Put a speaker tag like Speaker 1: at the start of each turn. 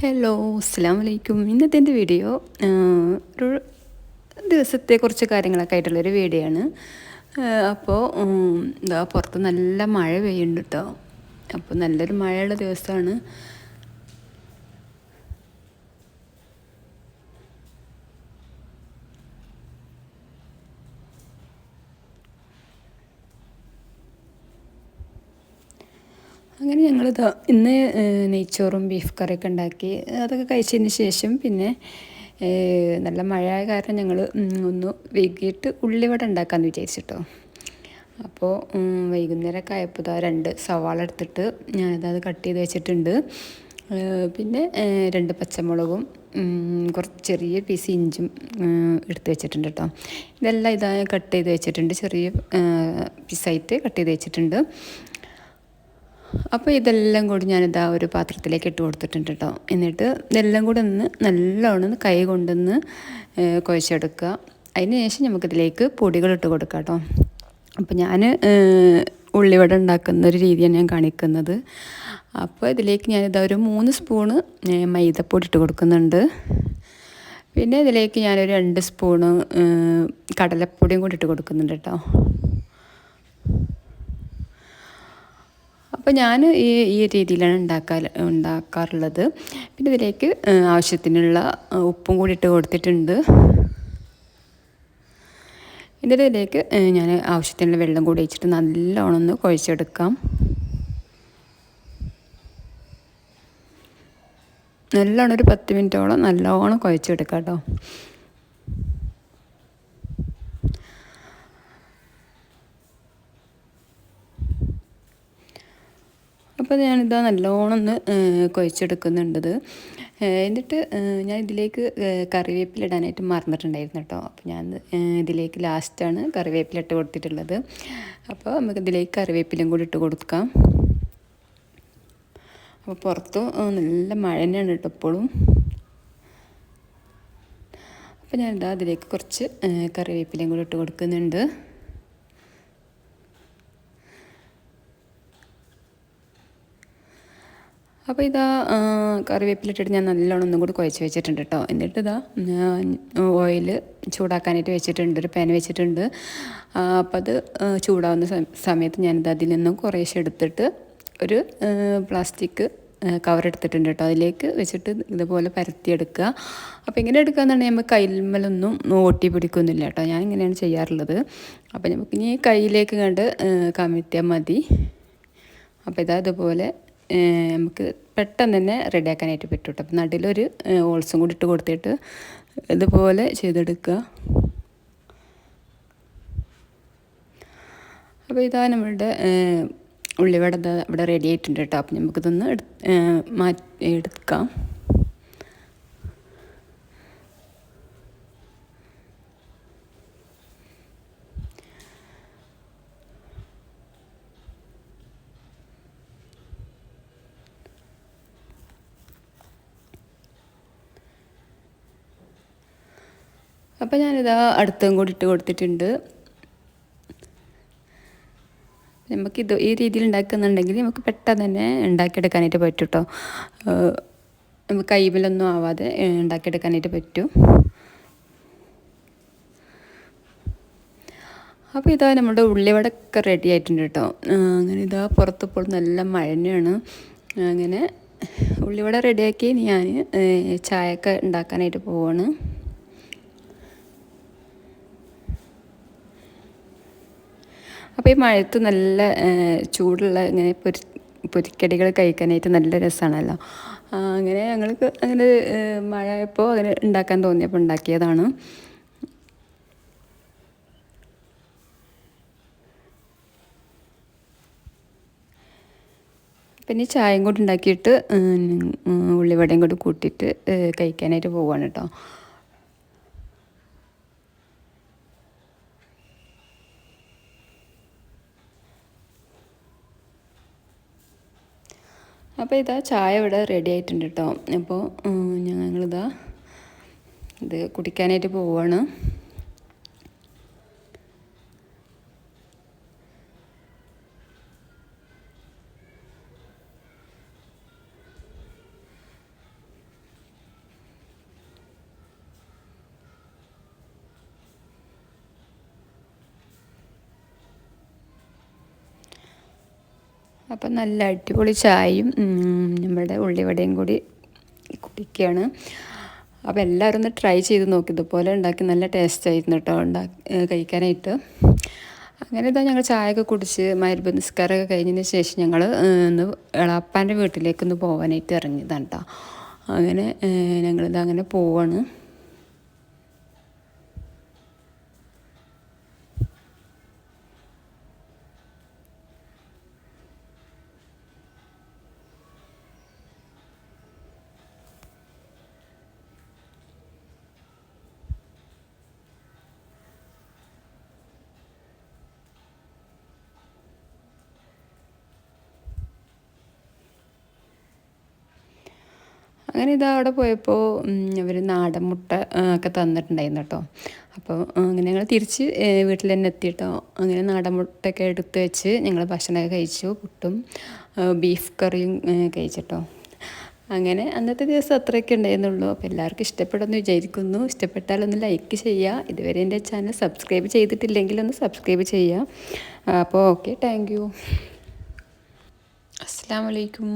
Speaker 1: Hello അസ്സാം വലൈക്കും ഇന്നത്തെ എന്റെ വീഡിയോ ഒരു ദിവസത്തെ കുറച്ച് കാര്യങ്ങളൊക്കെ ആയിട്ടുള്ളൊരു വീഡിയോ ആണ്. അപ്പോൾ എന്താ പുറത്ത് നല്ല മഴ പെയ്യുന്നുണ്ട് കേട്ടോ അപ്പോൾ നല്ലൊരു മഴയുള്ള ദിവസമാണ്. അങ്ങനെ ഞങ്ങൾ ഇന്ന് നെയ്ച്ചോറും ബീഫ് കറിയൊക്കെ ഉണ്ടാക്കി. അതൊക്കെ കഴിച്ചതിന് ശേഷം പിന്നെ നല്ല മഴയായ കാരണം ഞങ്ങൾ ഒന്ന് വൈകിട്ട് ഉള്ളിവട ഉണ്ടാക്കാമെന്ന് വിചാരിച്ചിട്ടോ. അപ്പോൾ വൈകുന്നേരമൊക്കെ ആയപ്പോൾ ഇതാ രണ്ട് സവാള എടുത്തിട്ട് ഞാൻ ഞാനത് കട്ട് ചെയ്ത് വെച്ചിട്ടുണ്ട്. പിന്നെ രണ്ട് പച്ചമുളകും കുറച്ച് ചെറിയ പീസ് ഇഞ്ചും എടുത്ത് വെച്ചിട്ടുണ്ട് കേട്ടോ ഇതെല്ലാം ഇതാ കട്ട് ചെയ്ത് വെച്ചിട്ടുണ്ട്. ചെറിയ പീസായിട്ട് കട്ട് ചെയ്ത് വെച്ചിട്ടുണ്ട്. അപ്പോൾ ഇതെല്ലാം കൂടി ഞാനിതാ ഒരു പാത്രത്തിലേക്ക് ഇട്ട് കൊടുത്തിട്ടുണ്ട് കേട്ടോ എന്നിട്ട് ഇതെല്ലാം കൂടി ഒന്ന് നല്ലോണം കൈ കൊണ്ടൊന്ന് കുഴച്ചെടുക്കുക. അതിന് ശേഷം നമുക്കിതിലേക്ക് പൊടികൾ ഇട്ട് കൊടുക്കാം കേട്ടോ അപ്പോൾ ഞാൻ ഉള്ളിവട ഉണ്ടാക്കുന്ന ഒരു രീതിയാണ് ഞാൻ കാണിക്കുന്നത്. അപ്പോൾ ഇതിലേക്ക് ഞാനിതാ ഒരു മൂന്ന് സ്പൂണ് മൈദപ്പൊടി ഇട്ട് കൊടുക്കുന്നുണ്ട്. പിന്നെ ഇതിലേക്ക് ഞാനൊരു രണ്ട് സ്പൂണ് കടലപ്പൊടിയും കൂടി ഇട്ട് കൊടുക്കുന്നുണ്ട് കേട്ടോ അപ്പോൾ ഞാൻ ഈ ഈ രീതിയിലാണ് ഉണ്ടാക്കാൻ ഉണ്ടാക്കാറുള്ളത്. പിന്നെ ഇതിലേക്ക് ആവശ്യത്തിനുള്ള ഉപ്പും കൂടി ഇട്ട് കൊടുത്തിട്ടുണ്ട്. എന്നിട്ട് ഇതിലേക്ക് ഞാൻ ആവശ്യത്തിനുള്ള വെള്ളം കൂടി വെച്ചിട്ട് നല്ലോണം ഒന്ന് കുഴച്ചെടുക്കാം. നല്ലോണം ഒരു പത്ത് മിനിറ്റോളം നല്ലോണം കുഴച്ചെടുക്കാം കേട്ടോ. അപ്പോൾ ഞാനിതാ നല്ലോണം ഒന്ന് കുഴച്ചെടുക്കുന്നുണ്ടത്. എന്നിട്ട് ഞാൻ ഇതിലേക്ക് കറിവേപ്പില ഇടാനായിട്ട് മറന്നിട്ടുണ്ടായിരുന്നു കേട്ടോ. അപ്പോൾ ഞാൻ ഇതിലേക്ക് ലാസ്റ്റാണ് കറിവേപ്പില ഇട്ട് കൊടുത്തിട്ടുള്ളത്. അപ്പോൾ നമുക്ക് ഇതിലേക്ക് കറിവേപ്പിലയും കൂടി ഇട്ട് കൊടുക്കാം. അപ്പോൾ പുറത്ത് നല്ല മഴ തന്നെയാണ് കേട്ടോ ഇപ്പോഴും. അപ്പോൾ ഞാനിതാ അതിലേക്ക് കുറച്ച് കറിവേപ്പിലയും കൂടി ഇട്ട് കൊടുക്കുന്നുണ്ട്. അപ്പോൾ ഇതാ കറിവേപ്പിലിട്ടിട്ട് ഞാൻ നല്ലോണം ഒന്നും കൂടി കുഴച്ച് വെച്ചിട്ടുണ്ട് കേട്ടോ എന്നിട്ട് ഇതാ ഓയിൽ ചൂടാക്കാനായിട്ട് വെച്ചിട്ടുണ്ട് ഒരു പാൻ വെച്ചിട്ടുണ്ട്. അപ്പോൾ അത് ചൂടാവുന്ന സമയത്ത് ഞാനിത് അതിൽ നിന്നും കുറേശ്ശെ എടുത്തിട്ട് ഒരു പ്ലാസ്റ്റിക് കവർ എടുത്തിട്ടുണ്ട് കേട്ടോ അതിലേക്ക് വെച്ചിട്ട് ഇതുപോലെ പരത്തിയെടുക്കുക. അപ്പോൾ ഇങ്ങനെ എടുക്കുകയെന്നുണ്ടെങ്കിൽ നമുക്ക് കയ്യിൽമലൊന്നും ഓട്ടി പിടിക്കുന്നില്ല കേട്ടോ ഞാൻ ഇങ്ങനെയാണ് ചെയ്യാറുള്ളത്. അപ്പോൾ നമുക്ക് ഇനി കയ്യിലേക്ക് കണ്ട് കമിത്തിയാൽ മതി. അപ്പോൾ ഇതാ ഇതുപോലെ നമുക്ക് പെട്ടെന്ന് തന്നെ റെഡിയാക്കാനായിട്ട് പറ്റും കേട്ടോ. അപ്പം നടുവിലൊരു ഓൾസും കൂടി ഇട്ട് കൊടുത്തിട്ട് ഇതുപോലെ ചെയ്തെടുക്കുക. അപ്പോൾ ഇതാ നമ്മളുടെ ഉള്ളിവട ഇവിടെ റെഡി ആയിട്ടുണ്ട് കേട്ടോ. അപ്പം നമുക്കിതൊന്ന് മാറ്റി എടുക്കാം. അപ്പോൾ ഞാനിതാ അടുത്തും കൂടി ഇട്ട് കൊടുത്തിട്ടുണ്ട്. നമുക്കിത് ഈ രീതിയിൽ ഉണ്ടാക്കുന്നുണ്ടെങ്കിൽ നമുക്ക് പെട്ടെന്ന് തന്നെ ഉണ്ടാക്കിയെടുക്കാനായിട്ട് പറ്റും കേട്ടോ നമുക്ക് കൈവിലൊന്നും ആവാതെ ഉണ്ടാക്കിയെടുക്കാനായിട്ട് പറ്റും. അപ്പോൾ ഇതാ നമ്മുടെ ഉള്ളിവടൊക്കെ റെഡി ആയിട്ടുണ്ട് കേട്ടോ അങ്ങനെ ഇതാ പുറത്തിപ്പോൾ നല്ല മഴയാണ് അങ്ങനെ ഉള്ളിവട റെഡിയാക്കി ഞാൻ ചായയൊക്കെ ഉണ്ടാക്കാനായിട്ട് പോവാണ്. അപ്പോൾ ഈ മഴയത്ത് നല്ല ചൂടുള്ള ഇങ്ങനെ പൊരി പൊരിക്കടികൾ കഴിക്കാനായിട്ട് നല്ല രസമാണല്ലോ അങ്ങനെ ഞങ്ങൾക്ക് അങ്ങനെ മഴയപ്പോൾ അങ്ങനെ ഉണ്ടാക്കാൻ തോന്നിയപ്പോൾ ഉണ്ടാക്കിയതാണ്. പിന്നെ ചായയും കൂടി ഉണ്ടാക്കിയിട്ട് ഉള്ളിവടയും കൂടി കൂട്ടിയിട്ട് കഴിക്കാനായിട്ട് പോവാണ് കേട്ടോ. അപ്പോൾ ഇതാ ചായ ഇവിടെ റെഡി ആയിട്ടുണ്ട് കേട്ടോ അപ്പോൾ ഞങ്ങളിതാ ഇത് കുടിക്കാനായിട്ട് പോവാണ്. അപ്പം നല്ല അടിപൊളി ചായയും നമ്മുടെ ഉള്ളിവടയും കൂടി കുടിക്കുകയാണ്. അപ്പോൾ എല്ലാവരും ഒന്ന് ട്രൈ ചെയ്ത് നോക്കി. ഇതുപോലെ ഉണ്ടാക്കി നല്ല ടേസ്റ്റ് ആയിരുന്നു കേട്ടോ ഉണ്ടാക്കി കഴിക്കാനായിട്ട്. അങ്ങനെ ഇതാ ഞങ്ങൾ ചായയൊക്കെ കുടിച്ച് മരുഭ നിസ്കാരമൊക്കെ കഴിഞ്ഞതിന് ശേഷം ഞങ്ങൾ ഒന്ന് എളാപ്പാന്റെ വീട്ടിലേക്ക് ഒന്ന് പോകാനായിട്ട് ഇറങ്ങിയതാണ് കേട്ടോ. അങ്ങനെ ഞങ്ങളിത് അങ്ങനെ പോവാണ്. അങ്ങനെ ഇതാ അവിടെ പോയപ്പോൾ അവർ നാടൻ മുട്ട ഒക്കെ തന്നിട്ടുണ്ടായിരുന്നു കേട്ടോ. അപ്പോൾ അങ്ങനെ ഞങ്ങൾ തിരിച്ച് വീട്ടിൽ തന്നെ എത്തി കേട്ടോ അങ്ങനെ നാടൻ മുട്ടയൊക്കെ എടുത്ത് വെച്ച് ഞങ്ങൾ ഭക്ഷണമൊക്കെ കഴിച്ചു പുട്ടും ബീഫ് കറിയും കഴിച്ചിട്ടോ. അങ്ങനെ അന്നത്തെ ദിവസം അത്രയൊക്കെ ഉണ്ടായിരുന്നുള്ളൂ. അപ്പോൾ എല്ലാവർക്കും ഇഷ്ടപ്പെടുമെന്ന് വിചാരിക്കുന്നു. ഇഷ്ടപ്പെട്ടാൽ ഒന്ന് ലൈക്ക് ചെയ്യുക. ഇതുവരെ എന്റെ ചാനൽ സബ്സ്ക്രൈബ് ചെയ്തിട്ടില്ലെങ്കിൽ ഒന്ന് സബ്സ്ക്രൈബ് ചെയ്യുക. അപ്പോൾ ഓക്കെ താങ്ക് യു അസ്സാം വലൈക്കും